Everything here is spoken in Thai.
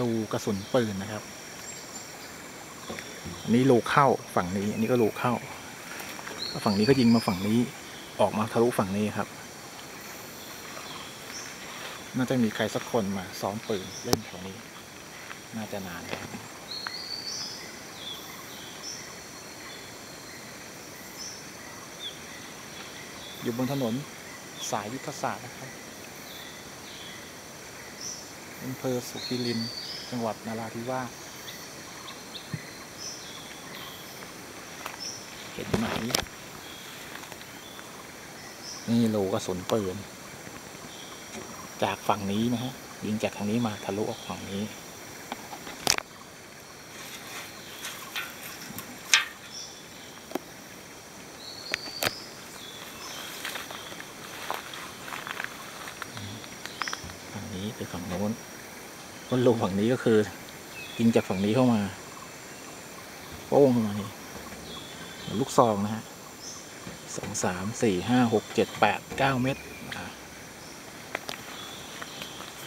รูกระสุนปืนนะครับ อันนี้รูเข้าฝั่งนี้ อันนี้ก็รูเข้า ฝั่งนี้ก็ยิงมาฝั่งนี้ ออกมาทะลุฝั่งนี้ครับ น่าจะมีใครสักคนมาซ้อมปืนเล่นแถวนี้ น่าจะนานอยู่บนถนนสายยุทธศาสตร์นะครับ อำเภอสุขิรินจังหวัดนาราธิวาสเห็นไหม นี่โลกระสุนปืน จากฝั่งนี้นะฮะ ยิงจากทางนี้มาทะลุออกฝั่งนี้ นี้ไปฝั่งโน้นต้นลูกฝั่งนี้ก็คือยิงจากฝั่งนี้เข้ามาโป้งเข้ามานี่ลูกซองนะฮะสองสามสี่ห้าหกเจ็ดแปดเก้าเม็ด